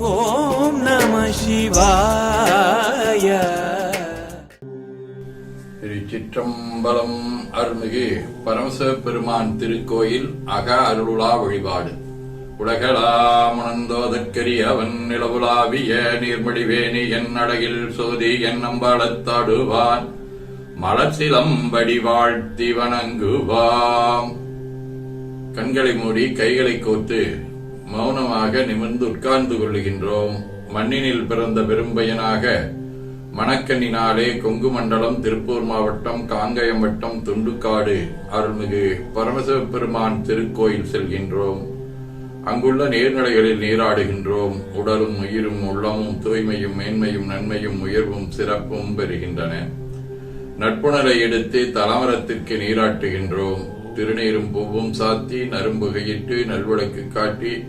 ஓம் நம சிவாய. திருச்சிற்றம்பலம் அருள்மிகு பரமசிவ பெருமான் திருக்கோயில் அக அருளுலா வழிபாடு. உலகளாமுணந்தோதற்கரிய அவன் நிலவுலாவிய நீர்மடிவேணி என் அழகில் சோதி என் அம்பலத்தாடுவான் மலர்சிலம்படி வாழ்த்தி வணங்குவாம். கண்களை மூடி கைகளை கோத்து மௌனமாக நிமிர்ந்து உட்கார்ந்து கொள்ளுகின்றோம். மண்ணினில் பிறந்த பெரும்பயனாக மணக்கண்ணினாலே கொங்கு மண்டலம் திருப்பூர் மாவட்டம் காங்கயம் வட்டம் துண்டுக்காடு அருள்மிகு பரமசிவ பெருமான் திருக்கோயில் செல்கின்றோம். அங்குள்ள நீர்நிலைகளில் நீராடுகின்றோம். உடலும் உயிரும் உள்ளமும் தூய்மையும் மேன்மையும் நன்மையும் உயர்வும் சிறப்பும் பெறுகின்றன. நட்புணரை எடுத்து தலமரத்திற்கு நீராட்டுகின்றோம். திருநீரும் பூவும் சாத்தி நரும்புகையிட்டு நல்விளக்கு காட்டி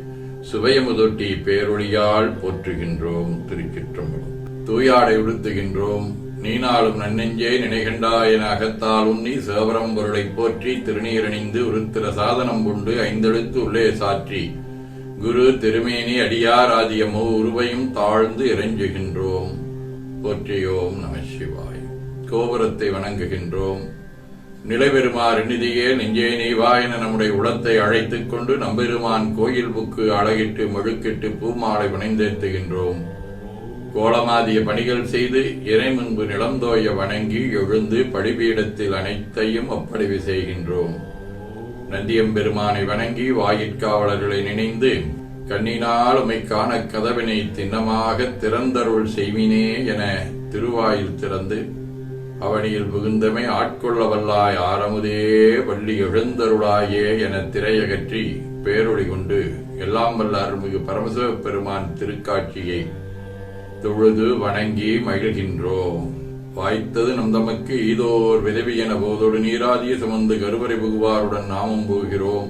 சுவையமுதொட்டி பேரொழியால் போற்றுகின்றோம் திருச்சிற்றம்பலம். தூயாடை உடுத்துகின்றோம் நீனாலும் நன்னெஞ்சே நினைகண்டா என அகத்தால் உண்ணி சேவரம் பொருளை போற்றி திருநீரணிந்து உருத்திர சாதனம் கொண்டு ஐந்தெழுத்து உள்ளே சாற்றி குரு திருமேனி அடியார் ஆதியமோ உருவையும் தாழ்ந்து இறைஞ்சுகின்றோம். போற்றியோம் நம சிவாய். கோபுரத்தை வணங்குகின்றோம். நிலைபெறுமாறு நிதியே நெஞ்சே நீவா என நம்முடைய உளத்தை அழைத்துக் கொண்டு நம்பெருமான் கோயில் புக்கு அழகிட்டு மெழுக்கிட்டு பூமாலை வணைந்தேத்துகின்றோம் கோலமாதிய பணிகள் செய்து இறை முன்பு நிலந்தோய வணங்கி எழுந்து படிபீடத்தில் அனைத்தையும் ஒப்படைவு செய்கின்றோம். நந்தியம்பெருமானை வணங்கி வாயிற்காவலர்களை நினைந்து கண்ணினால் உமைக்கான கதவினை திண்ணமாக திறந்தருள் செய்வினே என திருவாயில் திறந்து அவனியில் புகுந்தமை ஆட்கொள்ள வல்லாய் ஆரமுதே வள்ளி எழுந்தருளாயே என திரையகற்றி பேரொழி கொண்டு எல்லாம் வல்ல அருள்மிகு பரமசிவ பெருமான் திருக்காட்சியை தொழுது வணங்கி மகிழ்கின்றோம். வாய்த்தது நம் தமக்கு ஈதோர் விதவி என போதோடு நீராதிய சுமந்து கருவறை புகுவாருடன் நாமும் போகிறோம்.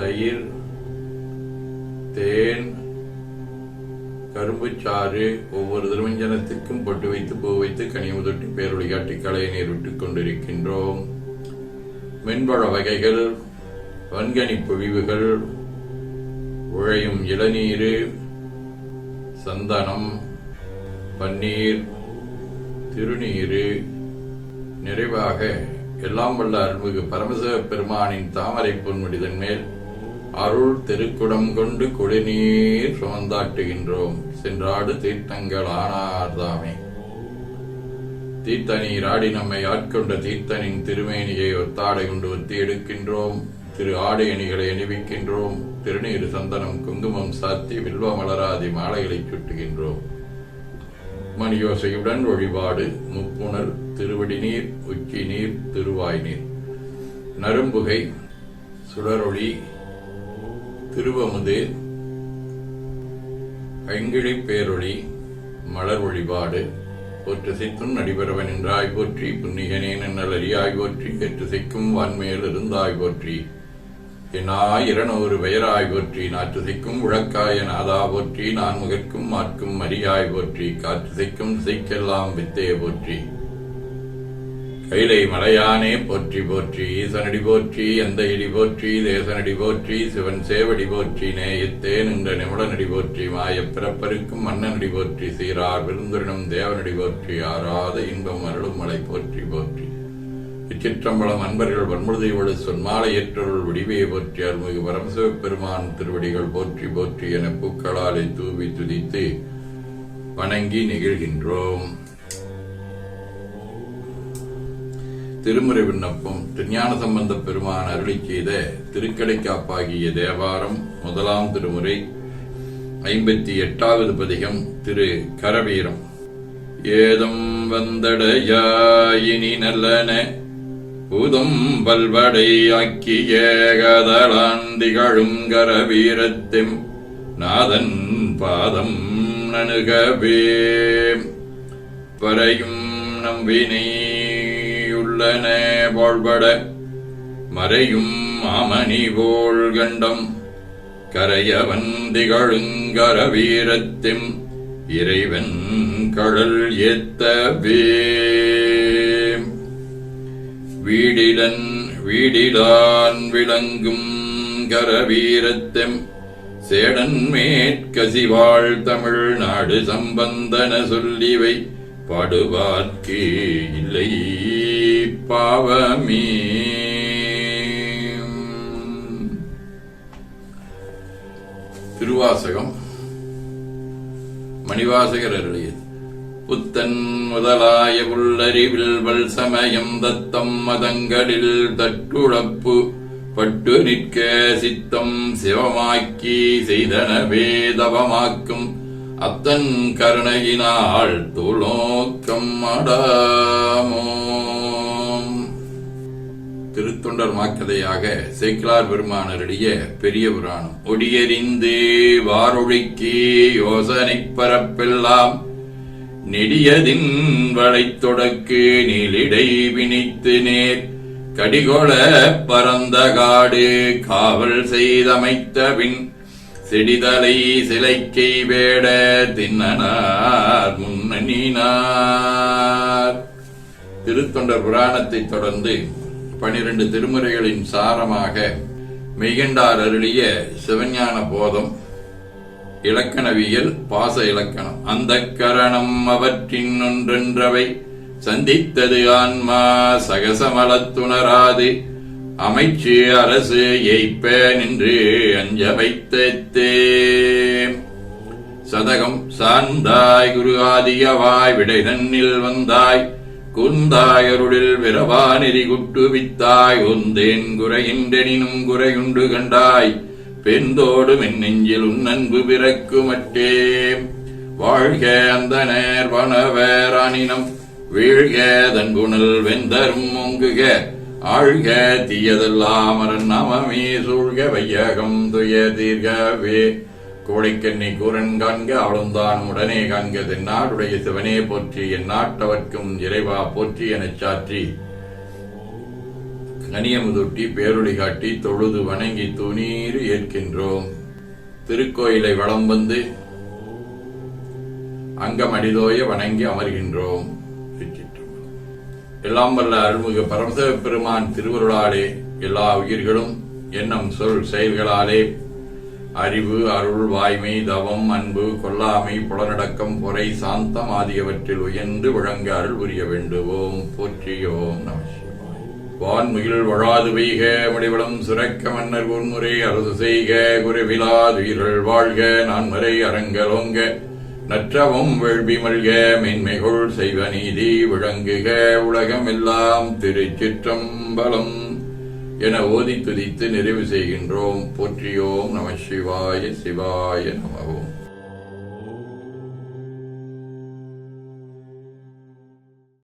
தயிர் தேன் கரும்புச்சாறு ஒவ்வொரு திருமஞ்சனத்திற்கும் பொட்டு வைத்து பூ வைத்து கனியமுதொட்டி பேரொளி காட்டி கலையை நேரிட்டுக் கொண்டிருக்கின்றோம். மென்பழ வகைகள் வன்கனி பொழிவுகள் உழையும் இளநீர் சந்தனம் பன்னீர் திருநீர் நிறைவாக எல்லாம் வல்ல அருள்மிகு பரமசிவ பெருமானின் தாமரை பொன்முடிதன் மேல் அருள் திருக்குடம் கொண்டு குடிநீர் சுமந்தாட்டுகின்றோம். சென்றாடு தீர்த்தங்கள் ஆனார்தாமே தீர்த்தனீர் ஆடி நம்மை ஆட்கொண்ட தீர்த்தனின் திருமேனியை ஒத்தாடை கொண்டு ஒத்தி எடுக்கின்றோம். திரு ஆடை அணிகளை அணிவிக்கின்றோம். திருநீர் சந்தனம் குங்குமம் சாத்தி வில்வ மலராதி மாலைகளை சுட்டுகின்றோம். மணியோசையுடன் வழிபாடு முப்புணர் திருவடி நீர் உச்சி நீர் திருவாய் நீர். நரும்புகை சுடரொளி திருவமுது. ஐங்கிழி பேரொளி மலர் வழிபாடு போற்றுசைத்தும் நடிபெறவன் என்றாய் போற்றி புன்னிகனே நன்னலறியாய் போற்றி ஏற்றுசைக்கும் வான்மையில் இருந்தாய் போற்றி. என்னாய் இரநூறு பெயராய் போற்றி நாற்றுசைக்கும் உழக்காய நாதா போற்றி நான் முகற்கும் மாற்கும் மரியாய் போற்றி காற்றுசைக்கும் திசைக்கெல்லாம் வித்தையை போற்றி. கைலை மலையானே போற்றி போற்றி ஈசனடி போற்றி எந்த இடி போற்றி தேசனடி போற்றி சிவன் சேவடி போற்றி நேயத்தே நின்ற நிமிடனடி போற்றி மாயப் பிறப்பருக்கும் மன்னனடி போற்றி சீரார் விருந்துரினும் தேவனடி போற்றி ஆறாத இன்பம் அருளும் மலை போற்றி போற்றி. இச்சிற்றம்பலம் அன்பர்கள் வன்முழுதையோடு சொன்மாலை ஏற்றருள் விடிவையை போற்றி அருள்மிகு பரமசிவ பெருமான் திருவடிகள் போற்றி போற்றி என பூக்களாலை தூவி துதித்து வணங்கி நிகழ்கின்றோம். திருமுறை விண்ணப்பம் திருஞான சம்பந்த பெருமான் அருளி செய்த திருக்கடைக்காப்பாகிய தேவாரம் முதலாம் திருமுறை ஐம்பத்தி எட்டாவது பதிகம் திரு. கரவீரம். ஏதம் வந்தடையாயினி நல்லன பூதம் பல்வடை ஆக்கிய கதலான் திகழும் நாதன் பாதம் நணுகவே. பறையும் நம்பினை உள்ளன வாழ்பட மறையும் மாமணி போல் கண்டம். கரையவன் திகழுங்கர வீரத்தின் இறைவன் கடல் ஏத்தவே. வீடிலன் வீடிலான் விளங்கும் கரவீரத்தெம் சேடன் மேற்கசிவாழ் தமிழ்நாடு சம்பந்தன சொல்லிவை பாடுவார்க்கே இல்லை. பாவமே திருவாசகம் மணிவாசகர் அருளியது. புத்தன் முதலாய உள்ளறிவில் வல் சமயம் தத்தம் மதங்களில் தட்டுழப்பு பட்டு நிற்க சித்தம் சிவமாக்கி செய்தன வேதவமாக்கும் அத்தன் கருணையினால் துளோக்கம் அடாமோ. திருத்தொண்டர் மாக்கதையாக சேக்கிலார் பெருமானருடைய பெரிய புராணம் ஒடியறிந்து வாரொழிக்கு யோசனை பரப்பெல்லாம். நெடியதின் வளைத்தொடக்கு நீலிடை வினித்து நேர். கடிகொள பரந்த காடு காவல் செய்தமைத்த பின் செடிதலை சிலைக்கை வேட தின்னனார் முன்னணினார். திருத்தொண்டர் புராணத்தைத் தொடர்ந்து பனிரெண்டு திருமுறைகளின் சாரமாக மெய்கண்டார் அருளிய சிவஞான போதம் இலக்கணவியல் பாச இலக்கணம். அந்த கரணம் அவற்றின் ஒன்றென்றவை சந்தித்தது ஆன்மா சகசமலத்துணராது. அமைச்சு அரசு எய்ப்ப நின்று அஞ்ச வைத்தே சதகம் சார்ந்தாய் குரு ஆதியவாய் விடை தன்னில் வந்தாய். குந்தாயருளில் விரவா நெறி குட்டு வித்தாய் ஒந்தேன் குறையின்றெனினும் குறையுண்டு கண்டாய். பெண்தோடு மென்னெஞ்சில் உன்னன்பு பிறக்குமட்டே வாழ்க அந்த நேர் வனவேரானினம் வீழ்க தன்புணல் வெந்தரும் ஒங்குக ஆழ்க தீயதெல்லாம் அரண் நாமமே சூழ்க வையகம் துய தீர்கவே. கோழிக்கண்ணை கூரன் காண்க அவளும்தான் உடனே காண்க தென்னாடுடைய சிவனே போற்றி என் நாட்டவர்க்கும் இறைவா போற்றி எனச் சாற்றி. கனியமுதுட்டி பேரொளி காட்டி தொழுது வணங்கி துணீர் ஏற்கின்றோம். திருக்கோயிலை வளம் வந்து அங்கம் அடிதோய வணங்கி அமர்கின்றோம். எல்லாம் வல்ல அருள்மிகு பரமசிவ பெருமான் திருவருளாலே எல்லா உயிர்களும் எண்ணம் சொல் செயல்களாலே அறிவு அருள் வாய்மை தவம் அன்பு கொல்லாமை புலனடக்கம் பொறை சாந்தம் ஆகியவற்றில் உயர்ந்து விளங்க அருள் புரிய வேண்டுவோம். போற்றியோம் நம வான்முகில் வழாது பெய்க முடிவளம் சுரக்க மன்னர் உன்முறை அரசு செய்க குறைவிலாதுயிர்கள் வாழ்க நான்மறை அரங்கலோங்க. நற்றவும் வேள்வி மல்க மென்மைகொள் செய்வ நீதி விளங்குக உலகமெல்லாம் திருச்சிற்றம்பலம். என ஓதி துதித்து நிறைவு செய்கின்றோம். போற்றியோம் நம சிவாய சிவாய நமவோம்